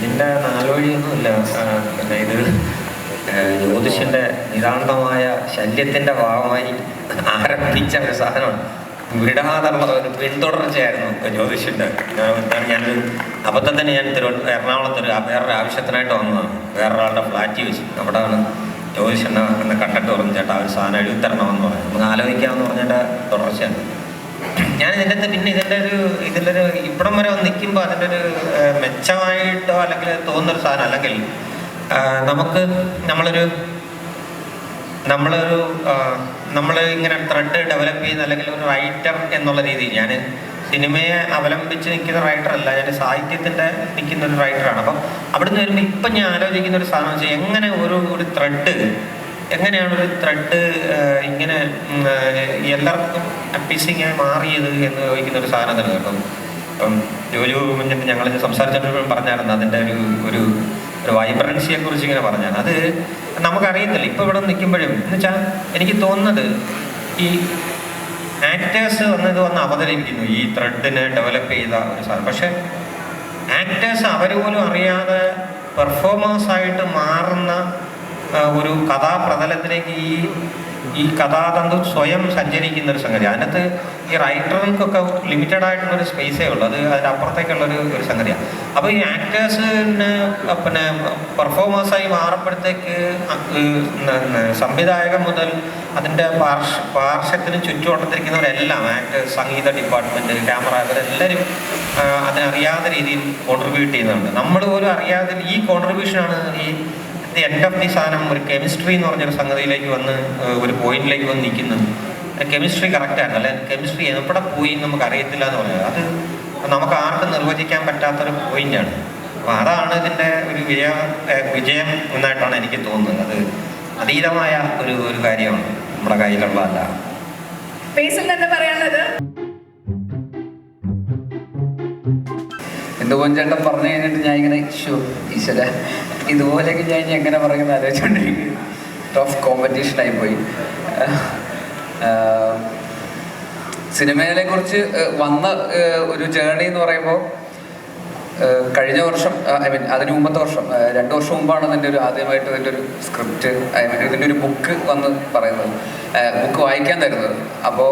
ഇതിന്റെ നാലുവഴിയൊന്നുമില്ല പിന്നെ ഇത് ജ്യോതിഷന്റെ നിതാന്തമായ ശല്യത്തിന്റെ ഭാഗമായി ആരംഭിച്ച ഒരു സാധനമാണ്. വിടാതുള്ള ഒരു പിന്തുടർച്ചയായിരുന്നു ജ്യോതിഷന്റെ ഞാനൊരു അബദ്ധത്തിന് ഞാൻ തിരു എറണാകുളത്ത് ഒരു വേറൊരു ആവശ്യത്തിനായിട്ട് വന്നതാണ്. വേറൊരാളുടെ ഫ്ലാറ്റിൽ വെച്ച്. അവിടെയാണ് ആണ് എന്നെ കണ്ടിട്ട് പറഞ്ഞു ചേട്ടാ ഒരു സാധനം എഴുതി തരണമെന്ന് പറഞ്ഞു. നമുക്ക് ആലോചിക്കാമെന്ന് പറഞ്ഞിട്ട് തുടർച്ചയാണ് ഞാൻ ഇതിന്റെ പിന്നെ ഇതിന്റെ ഒരു ഇതിലൊരു ഇവിടം വരെ നിൽക്കുമ്പോൾ അതിന്റെ ഒരു മെച്ചമായിട്ടോ അല്ലെങ്കിൽ തോന്നുന്നൊരു സാധനം. അല്ലെങ്കിൽ നമുക്ക് നമ്മളൊരു നമ്മളൊരു നമ്മൾ ഇങ്ങനെ ത്രെഡ് ഡെവലപ്പ് ചെയ്യുന്ന അല്ലെങ്കിൽ ഒരു റൈറ്റർ എന്നുള്ള രീതിയിൽ ഞാൻ സിനിമയെ അവലംബിച്ച് നിൽക്കുന്ന റൈറ്റർ അല്ല. ഞാൻ സാഹിത്യത്തിന്റെ നിൽക്കുന്ന ഒരു റൈറ്ററാണ് അപ്പം അവിടുന്ന് വരുമ്പോൾ ഇപ്പം ഞാൻ ആലോചിക്കുന്ന ഒരു സാധനം വെച്ചാൽ എങ്ങനെ ഒരു ഒരു ത്രെഡ് എങ്ങനെയാണ് ഒരു ത്രെഡ് ഇങ്ങനെ എല്ലാവർക്കും അപ്പീസിങ് ആയി മാറിയത് എന്ന് ചോദിക്കുന്ന ഒരു സാധനത്തിന് കേട്ടോ. അപ്പം ജോലി മുന്നിട്ട് ഞങ്ങൾ സംസാരിച്ചപ്പോഴും പറഞ്ഞായിരുന്നു അതിന്റെ ഒരു ഒരു ഒരു വൈബ്രൻസിയെ കുറിച്ച് ഇങ്ങനെ പറഞ്ഞാണ് അത് നമുക്കറിയത്തില്ല ഇപ്പോൾ ഇവിടെ നിൽക്കുമ്പോഴും എന്ന് വെച്ചാൽ എനിക്ക് തോന്നുന്നത് ഈ ആക്ടേഴ്സ് വന്നത് വന്ന് അവതരിപ്പിക്കുന്നു ഈ ത്രെഡിനെ ഡെവലപ്പ് ചെയ്ത ഒരു സാധനം. പക്ഷേ ആക്ടേഴ്സ് അവർ പോലും അറിയാതെ പെർഫോമേഴ്സായിട്ട് മാറുന്ന ഒരു കഥാപ്രതലത്തിലേക്ക് ഈ ഈ കഥാതന്തു സ്വയം സഞ്ചരിക്കുന്ന ഒരു സംഗതി അതിനകത്ത് ഈ റൈറ്റർക്കൊക്കെ ലിമിറ്റഡ് ആയിട്ടുള്ള ഒരു സ്പേസേ ഉള്ളൂ അത് അതിനപ്പുറത്തേക്കുള്ളൊരു ഒരു സംഗതിയാണ്. അപ്പോൾ ഈ ആക്ടേഴ്സിന് പിന്നെ പെർഫോമേഴ്സായി മാറുമ്പോഴത്തേക്ക് സംവിധായകൻ മുതൽ അതിന്റെ പാർശ്വ പാർശ്വത്തിന് ചുറ്റുവട്ടത്തിരിക്കുന്നവരെല്ലാം ആക്ടേഴ്സ് സംഗീത ഡിപ്പാർട്ട്മെന്റ് ക്യാമറ ഇവരെല്ലാവരും അതിനറിയാത്ത രീതിയിൽ കോൺട്രിബ്യൂട്ട് ചെയ്യുന്നുണ്ട്. നമ്മൾ പോലും അറിയാതെ ഈ കോൺട്രിബ്യൂഷനാണ് ഈ ദി എൻഡ് ഓഫ് ദി സാധനം ഒരു കെമിസ്ട്രി എന്ന് പറഞ്ഞൊരു സംഗതിയിലേക്ക് വന്ന് ഒരു പോയിന്റിലേക്ക് വന്ന് നിൽക്കുന്നത്. കെമിസ്ട്രി കറക്റ്റായിരുന്നു അല്ലെ? കെമിസ്ട്രി എവിടെ പോയി എന്ന് നമുക്ക് അറിയത്തില്ല എന്ന് പറയുന്നത് അത് നമുക്ക് ആർക്കും നിർവചിക്കാൻ പറ്റാത്തൊരു പോയിന്റാണ് അപ്പോൾ അതാണ് ഇതിന്റെ ഒരു വിജയ വിജയം എന്നായിട്ടാണ് എനിക്ക് തോന്നുന്നത്. അത് അതീതമായ ഒരു ഒരു കാര്യമാണ് നമ്മുടെ കയ്യിലുള്ളതല്ല. പറയാനുള്ളത്? എന്തോ ചേട്ടൻ പറഞ്ഞു കഴിഞ്ഞിട്ട് ഞാൻ ഇങ്ങനെ ഈശ്വര. ഇതുപോലെയൊക്കെ ഞാൻ ഇനി എങ്ങനെ പറയുന്നത് ആലോചിച്ചുകൊണ്ടിരിക്കും ടഫ് കോമ്പറ്റീഷൻ പോയി. സിനിമയെ കുറിച്ച് വന്ന ഒരു ജേണി എന്ന് പറയുമ്പോൾ കഴിഞ്ഞ വർഷം ഐ മീൻ അതിന് മുമ്പത്തെ വർഷം രണ്ടു വർഷം മുമ്പാണ് ഇതിന്റെ ഒരു ആദ്യമായിട്ട് ഇതിന്റെ ഒരു സ്ക്രിപ്റ്റ് ഐ മീൻ ഇതിന്റെ ഒരു ബുക്ക് വന്ന് പറയുന്നത്. ബുക്ക് വായിക്കാൻ തരുന്നത്. അപ്പോൾ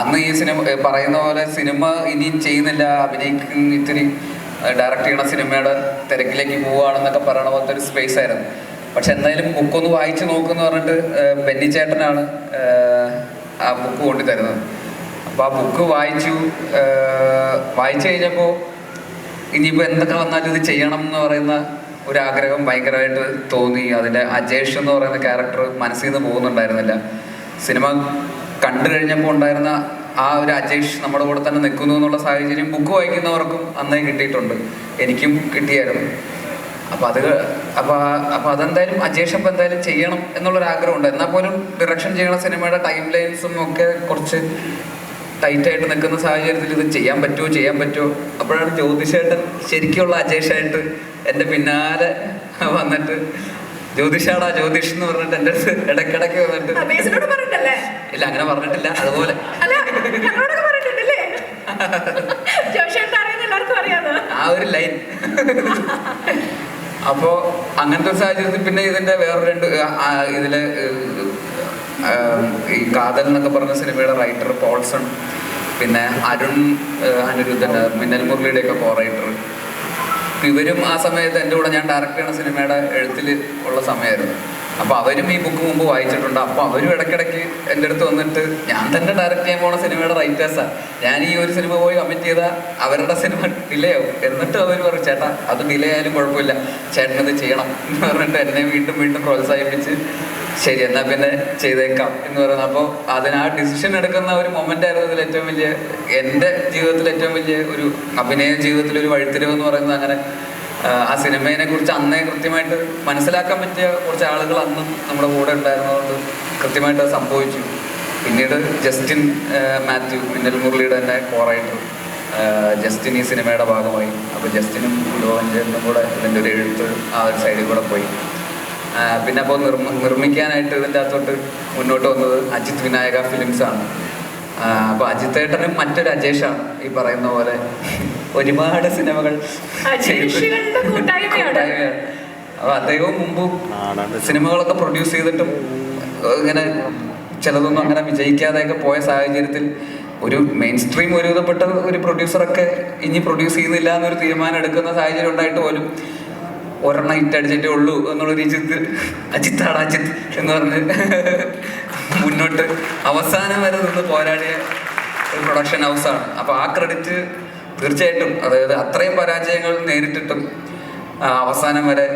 അന്ന് ഈ സിനിമ പറയുന്ന പോലെ സിനിമ ഇനി ചെയ്യുന്നില്ല അഭിനയിക്കുന്ന ഇത്തിരി ഡയറക്റ്റ് ചെയ്യണ സിനിമയുടെ തിരക്കിലേക്ക് പോവുകയാണെന്നൊക്കെ പറയണ പോലത്തെ ഒരു സ്പേസ് ആയിരുന്നു. പക്ഷെ എന്തായാലും ബുക്കൊന്ന് വായിച്ചു നോക്കുമെന്ന് പറഞ്ഞിട്ട് ബെന്നി ചേട്ടനാണ് ആ ബുക്ക് കൊണ്ടു തരുന്നത് അപ്പോൾ ആ ബുക്ക് വായിച്ചു വായിച്ചു കഴിഞ്ഞപ്പോൾ ഇനിയിപ്പോൾ എന്തൊക്കെ വന്നാലും ഇത് ചെയ്യണം എന്ന് പറയുന്ന ഒരു ആഗ്രഹം ഭയങ്കരമായിട്ട് തോന്നി. അതിന്റെ അജേഷ് എന്ന് പറയുന്ന ക്യാരക്ടർ മനസ്സിൽ നിന്ന് പോകുന്നുണ്ടായിരുന്നില്ല. സിനിമ കണ്ടു കഴിഞ്ഞപ്പോൾ ഉണ്ടായിരുന്ന ആ ഒരു അജേഷ് നമ്മുടെ കൂടെ തന്നെ നിൽക്കുന്നു എന്നുള്ള സാഹചര്യം ബുക്ക് വായിക്കുന്നവർക്കും അന്നേ കിട്ടിയിട്ടുണ്ട്. എനിക്കും കിട്ടിയായിരുന്നു. അപ്പൊ അത് അപ്പൊ അപ്പൊ അതെന്തായാലും അജേഷ് അപ്പൊ എന്തായാലും ചെയ്യണം എന്നുള്ളൊരു ആഗ്രഹമുണ്ട് എന്നാൽ പോലും ഡിറക്ഷൻ ചെയ്യണ സിനിമയുടെ ടൈം ലൈൻസും ഒക്കെ കുറച്ച് ടൈറ്റായിട്ട് നിൽക്കുന്ന സാഹചര്യത്തിൽ ഇത് ചെയ്യാൻ പറ്റുമോ ചെയ്യാൻ പറ്റുമോ അപ്പോഴാണ് ജ്യോതിഷേട്ടൻ ശരിക്കുള്ള അജേഷായിട്ട് എന്റെ പിന്നാലെ വന്നിട്ട് ജ്യോതിഷാടാ ജ്യോതിഷ് എന്ന് പറഞ്ഞിട്ട് എന്റെ അടുത്ത് ഇടയ്ക്കിടയ്ക്ക് വന്നിട്ട് ഇല്ല അങ്ങനെ പറഞ്ഞിട്ടില്ല. അതുപോലെ. എല്ലാവർക്കും ആ ഒരു ലൈൻ അപ്പോ അങ്ങനത്തെ സാഹചര്യത്തിൽ പിന്നെ ഇതിന്റെ വേറെ രണ്ട് ഇതിലെ ഈ കാതൽ എന്നൊക്കെ പറഞ്ഞ സിനിമയുടെ റൈറ്റർ പോൾസൺ പിന്നെ അരുൺ അനിരുദ്ധൻ മിന്നൽ മുരളിയുടെയൊക്കെ കോ റൈറ്റർ ഇവരും ആ സമയത്ത് എന്റെ കൂടെ ഞാൻ ഡയറക്റ്റ് ചെയ്യുന്ന സിനിമയുടെ എഴുത്തിൽ ഉള്ള സമയമായിരുന്നു. അപ്പോൾ അവരും ഈ ബുക്ക് മുമ്പ് വായിച്ചിട്ടുണ്ട്. അപ്പോൾ അവരും ഇടയ്ക്കിടയ്ക്ക് എന്റെ അടുത്ത് വന്നിട്ട് ഞാൻ തന്നെ ഡയറക്റ്റ് ചെയ്യാൻ പോണ സിനിമയുടെ റൈറ്റേഴ്സാണ് ഞാൻ ഈ ഒരു സിനിമ പോയി കമ്മിറ്റ് ചെയ്താൽ അവരുടെ സിനിമ ഡിലേ ആവും. എന്നിട്ട് അവർ പറയും ചേട്ടാ അത് ഡിലേ ആയാലും കുഴപ്പമില്ല. ചേട്ടനത് ചെയ്യണം. എന്ന് പറഞ്ഞിട്ട് എന്നെ വീണ്ടും വീണ്ടും പ്രോത്സാഹിപ്പിച്ച് ശരി എന്നാൽ പിന്നെ ചെയ്തേക്കാം. എന്ന് പറയുന്നത്. അപ്പോൾ അതിന് ആ ഡിസിഷൻ എടുക്കുന്ന ഒരു മൊമെന്റ് ആയിരുന്നു ഇതിൽ ഏറ്റവും വലിയ എന്റെ ജീവിതത്തിൽ ഏറ്റവും വലിയ ഒരു അഭിനയ ജീവിതത്തിൽ ഒരു വഴിത്തിരിവ് എന്ന് പറയുന്നത് അങ്ങനെ. ആ, സിനിമയെ കുറിച്ച് അന്നേ കൃത്യമായിട്ട് മനസ്സിലാക്കാൻ പറ്റിയ കുറച്ച് ആളുകൾ അന്ന് നമ്മുടെ കൂടെ ഉണ്ടായിരുന്നതുകൊണ്ട് കൃത്യമായിട്ട് അത് സംഭവിച്ചു. പിന്നീട് ജസ്റ്റിൻ മാത്യു മിന്നൽ മുരളിയുടെ തന്നെ കോറായിട്ട് ജസ്റ്റിൻ ഈ സിനിമയുടെ ഭാഗമായി. അപ്പോൾ ജസ്റ്റിനും ലോകഞ്ചേട്ടനും കൂടെ ഇതിന്റെ ഒരു എഴുത്ത് ആ ഒരു സൈഡിൽ കൂടെ പോയി. പിന്നെ അപ്പോൾ നിർമ്മ നിർമ്മിക്കാനായിട്ട് ഇതിന്റെ അകത്തോട്ട് മുന്നോട്ട് വന്നത് അജിത് വിനായക ഫിലിംസാണ് ആണ്. ആ, അപ്പൊ അജിത്തേട്ടനും മറ്റൊരു അജേഷാണ് ഈ പറയുന്ന പോലെ. ഒരുപാട് സിനിമകൾ. അപ്പൊ അദ്ദേഹവും മുമ്പ് സിനിമകളൊക്കെ പ്രൊഡ്യൂസ് ചെയ്തിട്ടും ഇങ്ങനെ ചിലതൊന്നും അങ്ങനെ വിജയിക്കാതെയൊക്കെ പോയ സാഹചര്യത്തിൽ ഒരു മെയിൻ സ്ട്രീം ഒരുവിധപ്പെട്ട ഒരു പ്രൊഡ്യൂസറൊക്കെ ഇനി പ്രൊഡ്യൂസ് ചെയ്യുന്നില്ല എന്നൊരു തീരുമാനം എടുക്കുന്ന സാഹചര്യം ഉണ്ടായിട്ട് പോലും ഒരെണ്ണം ഹിറ്റ് അടിച്ചിട്ടേ ഉള്ളൂ എന്നുള്ള രീതിയിൽ അജിത്താണ് അജിത്ത് എന്ന് പറഞ്ഞ് മുന്നോട്ട് അവസാനം വരെ നിന്ന് പോരാടിയ ഒരു പ്രൊഡക്ഷൻ ഹൗസാണ് അപ്പോൾ ആ ക്രെഡിറ്റ് തീർച്ചയായിട്ടും. അതായത് അത്രയും പരാജയങ്ങൾ നേരിട്ടിട്ടും അവസാനം വരെ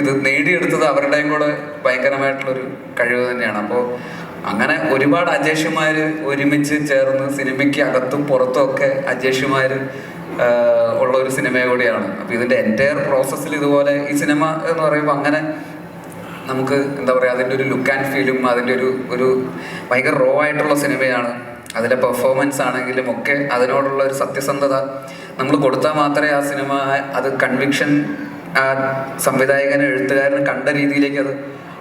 ഇത് നേടിയെടുത്തത് അവരുടെയും കൂടെ ഭയങ്കരമായിട്ടുള്ളൊരു കഴിവ് തന്നെയാണ്. അപ്പോൾ അങ്ങനെ ഒരുപാട് അജേഷുമാർ ഒരുമിച്ച് ചേർന്ന് സിനിമയ്ക്ക് അകത്തും പുറത്തും ഒക്കെ അജേഷുമാർ ഉള്ള ഒരു സിനിമ കൂടിയാണ്. അപ്പം ഇതിന്റെ എന്റയർ പ്രോസസ്സിൽ ഇതുപോലെ ഈ സിനിമ എന്ന് പറയുമ്പോൾ അങ്ങനെ നമുക്ക് എന്താ പറയുക അതിന്റെ ഒരു ലുക്ക് ആൻഡ് ഫീലും അതിന്റെ ഒരു ഒരു ഭയങ്കര റോ ആയിട്ടുള്ള സിനിമയാണ് അതിലെ പെർഫോമൻസ് ആണെങ്കിലും ഒക്കെ അതിനോടുള്ള ഒരു സത്യസന്ധത നമ്മൾ കൊടുത്താൽ മാത്രമേ ആ സിനിമ അത് കൺവിക്ഷൻ സംവിധായകന് എഴുത്തുകാരന് കണ്ട രീതിയിലേക്ക് അത്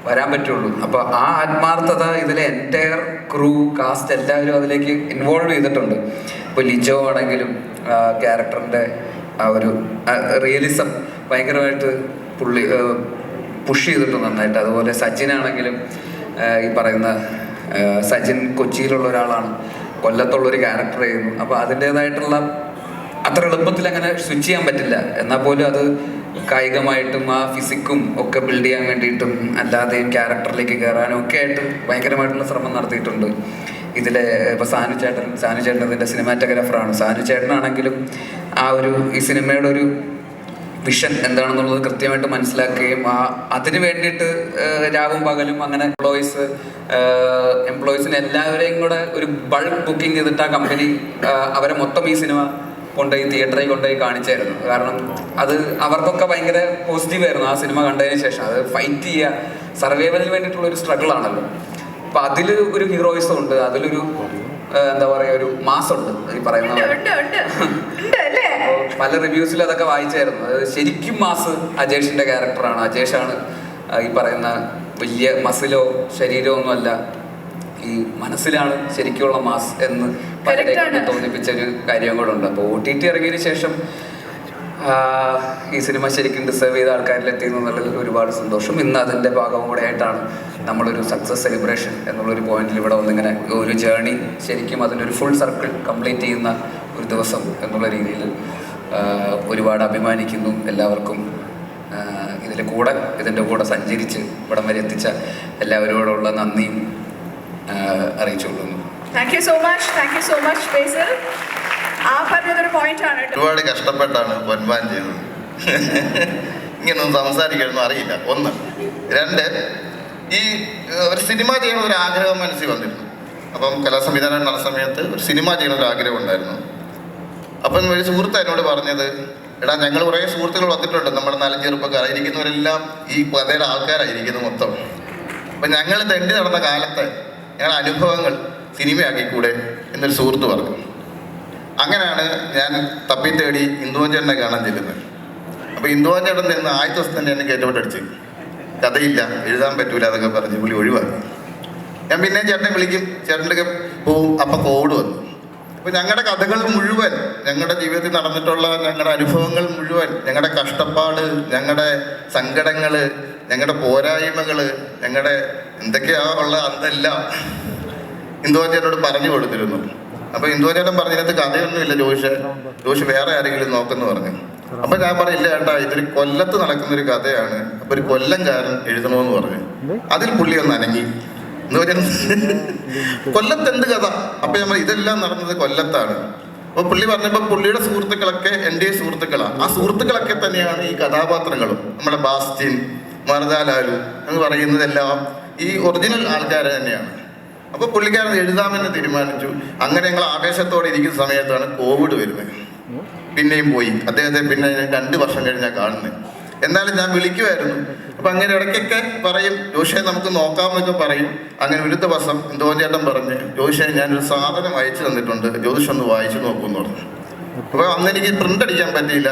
വരാൻ പറ്റുള്ളൂ. അപ്പോൾ ആ ആത്മാർത്ഥത ഇതിലെ എന്റയർ ക്രൂ കാസ്റ്റ് എല്ലാവരും അതിലേക്ക് ഇൻവോൾവ് ചെയ്തിട്ടുണ്ട്. ഇപ്പോൾ ലിജോ ആണെങ്കിലും ക്യാരക്ടറിന്റെ ആ ഒരു റിയലിസം ഭയങ്കരമായിട്ട് പുള്ളി പുഷ് ചെയ്തിട്ട് നന്നായിട്ട്. അതുപോലെ സച്ചിനാണെങ്കിലും ഈ പറയുന്ന സച്ചിൻ കൊച്ചിയിലുള്ള ഒരാളാണ്. കൊല്ലത്തുള്ള ഒരു ക്യാരക്ടർ ചെയ്യുന്നു അപ്പോൾ അതിന്റേതായിട്ടുള്ള അത്ര എളുപ്പത്തിൽ അങ്ങനെ സ്വിച്ച് ചെയ്യാൻ പറ്റില്ല. എന്നാൽ പോലും അത് കായികമായിട്ടും ആ ഫിസിക്കും ഒക്കെ ബിൽഡ് ചെയ്യാൻ വേണ്ടിയിട്ടും അല്ലാതെയും ക്യാരക്ടറിലേക്ക് കയറാനും ഒക്കെ ആയിട്ട് ഭയങ്കരമായിട്ടുള്ള ശ്രമം നടത്തിയിട്ടുണ്ട്. ഇതിലെ ഇപ്പോൾ സാനു ചേട്ടൻ സാനു ചേട്ടൻ ഇതിന്റെ സിനിമാറ്റോഗ്രാഫറാണ് സാനു ചേട്ടനാണെങ്കിലും ആ ഒരു ഈ സിനിമയുടെ ഒരു വിഷൻ എന്താണെന്നുള്ളത് കൃത്യമായിട്ട് മനസ്സിലാക്കുകയും ആ അതിന് വേണ്ടിയിട്ട് രാവും പകലും അങ്ങനെ എംപ്ലോയീസ് എംപ്ലോയീസിന് എല്ലാവരെയും കൂടെ ഒരു ബൾക്ക് ബുക്കിംഗ് ചെയ്തിട്ട് ആ കമ്പനി അവരെ മൊത്തം ഈ സിനിമ കൊണ്ടുപോയി തിയേറ്ററിൽ കൊണ്ടുപോയി കാണിച്ചായിരുന്നു. കാരണം അത് അവർക്കൊക്കെ ഭയങ്കര പോസിറ്റീവായിരുന്നു ആ സിനിമ കണ്ടതിന് ശേഷം. അത് ഫൈറ്റ് ചെയ്യുക സർവൈവലിന് വേണ്ടിയിട്ടുള്ള ഒരു സ്ട്രഗിൾ ആണല്ലോ. അപ്പൊ അതിൽ ഒരു ഹീറോയിസം ഉണ്ട് അതിലൊരു എന്താ പറയുക ഒരു മാസ് ഉണ്ട് ഈ പറയുന്ന പോലെ റിവ്യൂസിൽ അതൊക്കെ വായിച്ചായിരുന്നു. അത് ശരിക്കും മാസ് അജേഷിന്റെ ക്യാരക്ടറാണ് അജേഷാണ് ഈ പറയുന്ന വലിയ മസിലോ ശരീരമോ ഒന്നുമല്ല ഈ മനസ്സിലാണ് ശരിക്കുള്ള മാസ് എന്ന് പലരെയും തോന്നിപ്പിച്ച ഒരു കാര്യം കൂടെ ഉണ്ട്. അപ്പോൾ ഒ ടി ടി ഇറങ്ങിയതിന് ശേഷം ഈ സിനിമ ശരിക്കും ഡിസേർവ് ചെയ്ത ആൾക്കാരിലെത്തി എന്നുള്ളതിൽ ഒരുപാട് സന്തോഷം. ഇന്ന് അതിന്റെ ഭാഗം കൂടെ ആയിട്ടാണ് നമ്മളൊരു സക്സസ് സെലിബ്രേഷൻ എന്നുള്ളൊരു പോയിന്റിൽ ഇവിടെ വന്നിങ്ങനെ ഒരു ജേർണി ശരിക്കും അതിന്റെ ഒരു ഫുൾ സർക്കിൾ കംപ്ലീറ്റ് ചെയ്യുന്ന ഒരു ദിവസം എന്നുള്ള രീതിയിൽ ഒരുപാട് അഭിമാനിക്കുന്നു എല്ലാവർക്കും. ഇതിൽ കൂടെ ഇതിന്റെ കൂടെ സഞ്ചരിച്ച് ഇവിടം വരെ എത്തിച്ച എല്ലാവരോടുള്ള നന്ദിയും അറിയിച്ചുകൊള്ളുന്നു. Thank you so much thank you so much Basil ആ പറഞ്ഞതൊരു പോയിന്റ് ആണ് ഒരുപാട് കഷ്ടപ്പെട്ടാണ് പൊൻപാൻ ചെയ്തത്. ഇങ്ങനൊന്നും സംസാരിക്കണമെന്നും അറിയില്ല. ഒന്ന്. രണ്ട്. ഈ ഒരു സിനിമ ചെയ്യണ ഒരു ആഗ്രഹം മനസ്സിൽ വന്നിരുന്നു. അപ്പം കലാസംവിധാനം നടന്ന സമയത്ത് ഒരു സിനിമ ചെയ്യണ ഒരു ആഗ്രഹം ഉണ്ടായിരുന്നു. അപ്പം ഒരു സുഹൃത്ത് എന്നോട് പറഞ്ഞത് എടാ ഞങ്ങൾ കുറേ സുഹൃത്തുക്കൾ വന്നിട്ടുണ്ട് നമ്മുടെ നല്ല ചെറുപ്പക്കാർ ഇരിക്കുന്നവരെല്ലാം ഈ കഥയുടെ ആൾക്കാരായിരിക്കുന്നു മൊത്തം. അപ്പം ഞങ്ങൾ തെണ്ടി നടന്ന കാലത്ത് ഞങ്ങളുടെ അനുഭവങ്ങൾ സിനിമയാക്കിക്കൂടെ എന്നൊരു സുഹൃത്ത് പറഞ്ഞു. അങ്ങനെയാണ് ഞാൻ തപ്പി തേടി ഇന്ദുവൻ ചേട്ടനെ കാണാൻ ചെല്ലുന്നത്. അപ്പോൾ ഇന്ദുവൻ ചേട്ടൻ നിന്ന് ആദ്യത്തെ ദിവസം തന്നെ എന്നെ കയറ്റപ്പെട്ടടിച്ച് കഥയില്ല എഴുതാൻ പറ്റൂല എന്നൊക്കെ പറഞ്ഞ് പുള്ളി ഒഴിവാക്കി. ഞാൻ പിന്നെ ചേട്ടനെ വിളിക്കും ചേട്ടന്റെ പോവും അപ്പം കോവിഡ് വന്നു. അപ്പോൾ ഞങ്ങളുടെ കഥകൾ മുഴുവൻ ഞങ്ങളുടെ ജീവിതത്തിൽ നടന്നിട്ടുള്ള ഞങ്ങളുടെ അനുഭവങ്ങൾ മുഴുവൻ ഞങ്ങളുടെ കഷ്ടപ്പാട് ഞങ്ങളുടെ സങ്കടങ്ങൾ ഞങ്ങളുടെ പോരായ്മകൾ ഞങ്ങളുടെ എന്തൊക്കെയാ ഉള്ള അതെല്ലാം ഇന്ദുവാചാരനോട് പറഞ്ഞു കൊടുത്തിരുന്നു. അപ്പൊ ഇന്ദുവാചാരൻ പറഞ്ഞതിനകത്ത് കഥയൊന്നുമില്ല ജോഷ്. ജോഷ് വേറെ ആരെങ്കിലും നോക്കെന്ന് പറഞ്ഞു. അപ്പൊ ഞാൻ പറഞ്ഞില്ല ഏട്ടാ ഇതൊരു കൊല്ലത്ത് നടക്കുന്ന ഒരു കഥയാണ്. അപ്പൊ ഒരു കൊല്ലംകാരൻ എഴുതണമെന്ന് പറഞ്ഞു. അതിൽ പുള്ളി ഒന്ന് അനങ്ങി. എന്ന് പറയുന്നത് കൊല്ലത്ത് എന്ത് കഥ? അപ്പോൾ നമ്മൾ ഇതെല്ലാം നടന്നത് കൊല്ലത്താണ്. അപ്പോൾ പുള്ളി പറഞ്ഞപ്പോൾ പുള്ളിയുടെ സുഹൃത്തുക്കളൊക്കെ എന്റെ സുഹൃത്തുക്കളാണ് ആ സുഹൃത്തുക്കളൊക്കെ തന്നെയാണ് ഈ കഥാപാത്രങ്ങളും. നമ്മുടെ ബാസ്റ്റിൻ മറുതാലാലു എന്ന് പറയുന്നതെല്ലാം ഈ ഒറിജിനൽ ആൾക്കാർ തന്നെയാണ്. അപ്പോൾ പുള്ളിക്കാരൻ എഴുതാമെന്ന് തീരുമാനിച്ചു. അങ്ങനെ ഞങ്ങൾ ആവേശത്തോടെ ഇരിക്കുന്ന സമയത്താണ് കോവിഡ് വരുന്നത്. പിന്നെയും പോയി. അദ്ദേഹത്തെ പിന്നെ രണ്ട് വർഷം കഴിഞ്ഞാൽ കാണുന്നത്. എന്നാലും ഞാൻ വിളിക്കുമായിരുന്നു അപ്പം അങ്ങനെ ഇടയ്ക്കൊക്കെ പറയും ജോഷെ നമുക്ക് നോക്കാമെന്നൊക്കെ പറയും. അങ്ങനെ ഒരു ദിവസം എന്തോ ചേട്ടൻ പറഞ്ഞ് ജോഷെ ഞാനൊരു സാധനം അയച്ചു തന്നിട്ടുണ്ട് ജ്യോതിഷം ഒന്ന് വായിച്ചു നോക്കുമെന്ന് പറഞ്ഞു. അപ്പോൾ അന്ന് എനിക്ക് പ്രിന്റ് അടിക്കാൻ പറ്റിയില്ല.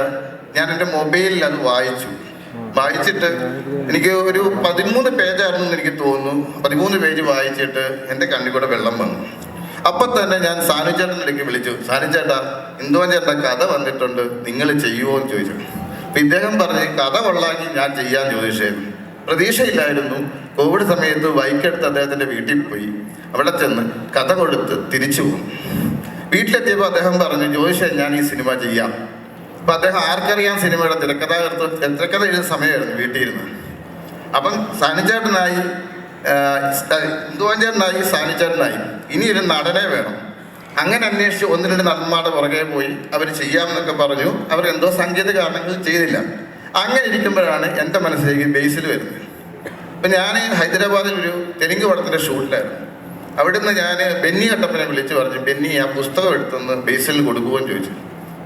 ഞാൻ എന്റെ മൊബൈലിൽ അത് വായിച്ചു. വായിച്ചിട്ട് എനിക്ക് ഒരു പതിമൂന്ന് പേജായിരുന്നു എന്ന് എനിക്ക് തോന്നുന്നു. പതിമൂന്ന് പേജ് വായിച്ചിട്ട് എന്റെ കണ്ണിൽ കൂടെ വെള്ളം വന്നു. അപ്പം തന്നെ ഞാൻ സാനുചേട്ടനിലേക്ക് വിളിച്ചു സാനുചേട്ടാ എന്തോ ചേട്ടാ കഥ വന്നിട്ടുണ്ട് നിങ്ങൾ ചെയ്യുമോ എന്ന് ചോദിച്ചു. ഇദ്ദേഹം പറഞ്ഞ് കഥ കൊള്ളാക്കി ഞാൻ ചെയ്യാൻ ചോദിച്ചായിരുന്നു പ്രതീക്ഷയില്ലായിരുന്നു. കോവിഡ് സമയത്ത് ബൈക്കെടുത്ത് അദ്ദേഹത്തിന്റെ വീട്ടിൽ പോയി. അവിടെ ചെന്ന് കഥ കൊടുത്ത് തിരിച്ചു പോകും വീട്ടിലെത്തിയപ്പോൾ അദ്ദേഹം പറഞ്ഞു ജ്യോതിഷ ഞാൻ ഈ സിനിമ ചെയ്യാം. അപ്പം അദ്ദേഹം ആർക്കറിയാം സിനിമയുടെ തിരക്കഥാകൃത്ത് തിരക്കഥ എഴുതുന്ന സമയമായിരുന്നു വീട്ടിലിരുന്ന് അപ്പം സാനിച്ചേട്ടനായി ഇന്ദുവാഞ്ചേട്ടനായി സാനിച്ചേട്ടനായി ഇനി ഒരു നടനെ വേണം. അങ്ങനെ അന്വേഷിച്ച് ഒന്ന് രണ്ട് നടന്മാരുടെ പുറകെ പോയി അവർ ചെയ്യാമെന്നൊക്കെ പറഞ്ഞു. അവർ എന്തോ സംഗീത കാരണങ്ങൾ ചെയ്തില്ല. അങ്ങനെ ഇരിക്കുമ്പോഴാണ് എന്റെ മനസ്സിലേക്ക് ബേസിൽ വരുന്നത്. അപ്പം ഞാൻ ഹൈദരാബാദിൽ ഒരു തെലുങ്ക് പടത്തിന്റെ ഷൂട്ടിലായിരുന്നു. അവിടുന്ന് ഞാൻ ബെന്നി കട്ടപ്പനെ വിളിച്ച് പറഞ്ഞു ബെന്നി ആ പുസ്തകം എടുത്തൊന്ന് ബേസിൽ കൊടുക്കുമെന്ന് ചോദിച്ചു.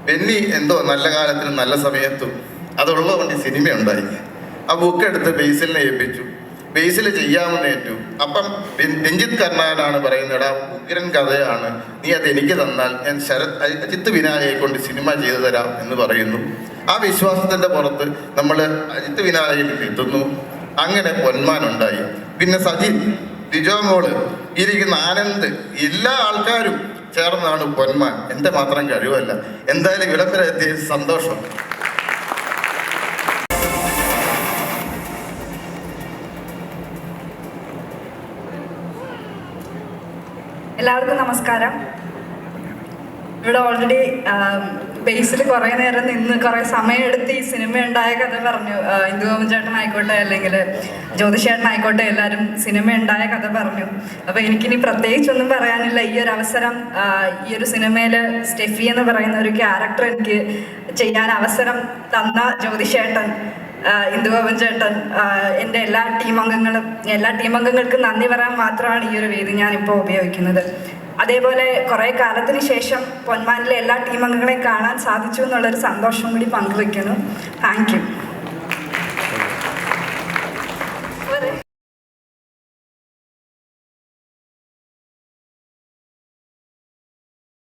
ബെന്നി എന്തോ നല്ല കാലത്തിനും നല്ല സമയത്തും അതുള്ളതുകൊണ്ട് സിനിമ ഉണ്ടായി. ആ ബുക്ക് എടുത്ത് ബേസിലിനെ ഏൽപ്പിച്ചു. ബേസിൽ ചെയ്യാമെന്ന് ഏറ്റു. അപ്പം രഞ്ജിത് കർണാടാണ് പറയുന്നത് ഉഗ്രൻ കഥയാണ്. നീ അത് എനിക്ക് തന്നാൽ ഞാൻ ശരത് അജി- അജിത്ത് വിനായയെ കൊണ്ട് സിനിമ ചെയ്തു തരാം എന്ന് പറയുന്നു. ആ വിശ്വാസത്തിന്റെ പുറത്ത് നമ്മൾ അജിത്ത് വിനായയിൽ എത്തുന്നു. അങ്ങനെ പൊന്മാൻ ഉണ്ടായി. പിന്നെ സജിൻ ബിജോമോൾ ഇരിക്കുന്ന ആനന്ദ് എല്ലാ ആൾക്കാരും ചേർന്നാണ് പൊന്മാൻ. എന്റെ മാത്രം കഴിവല്ല. എന്തായാലും വിളംബരം സന്തോഷം. എല്ലാവർക്കും നമസ്കാരം. ഇവിടെ ഓൾറെഡി ബേസിൽ കുറേ നേരം നിന്ന് കുറേ സമയമെടുത്ത് ഈ സിനിമ ഉണ്ടായ കഥ പറഞ്ഞു. ആഹ് ഇന്ദു ഗോപൻ അല്ലെങ്കിൽ അല്ലെങ്കിൽ ജ്യോതിഷേട്ടനായിക്കോട്ടെ എല്ലാവരും സിനിമ ഉണ്ടായ കഥ പറഞ്ഞു. അപ്പോൾ എനിക്കിനി പ്രത്യേകിച്ചൊന്നും പറയാനില്ല. ഈ ഒരു അവസരം ഈ ഒരു സിനിമയിൽ സ്റ്റെഫി എന്ന് പറയുന്ന ഒരു ക്യാരക്ടർ എനിക്ക് ചെയ്യാൻ അവസരം തന്ന ജ്യോതിഷേട്ടൻ. ആഹ് ഇന്ദുഗോപൻ ചേട്ടൻ എന്റെ എല്ലാ ടീം അംഗങ്ങളും എല്ലാ ടീം അംഗങ്ങൾക്കും നന്ദി പറയാൻ മാത്രമാണ് ഈ ഒരു വേദി ഞാൻ ഇപ്പോൾ ഉപയോഗിക്കുന്നത്. അതേപോലെ കുറേ കാലത്തിന് ശേഷം പൊന്മാനിലെ എല്ലാ ടീം അംഗങ്ങളെയും കാണാൻ സാധിച്ചു എന്നുള്ളൊരു സന്തോഷം കൂടി പങ്കുവയ്ക്കുന്നു താങ്ക് യു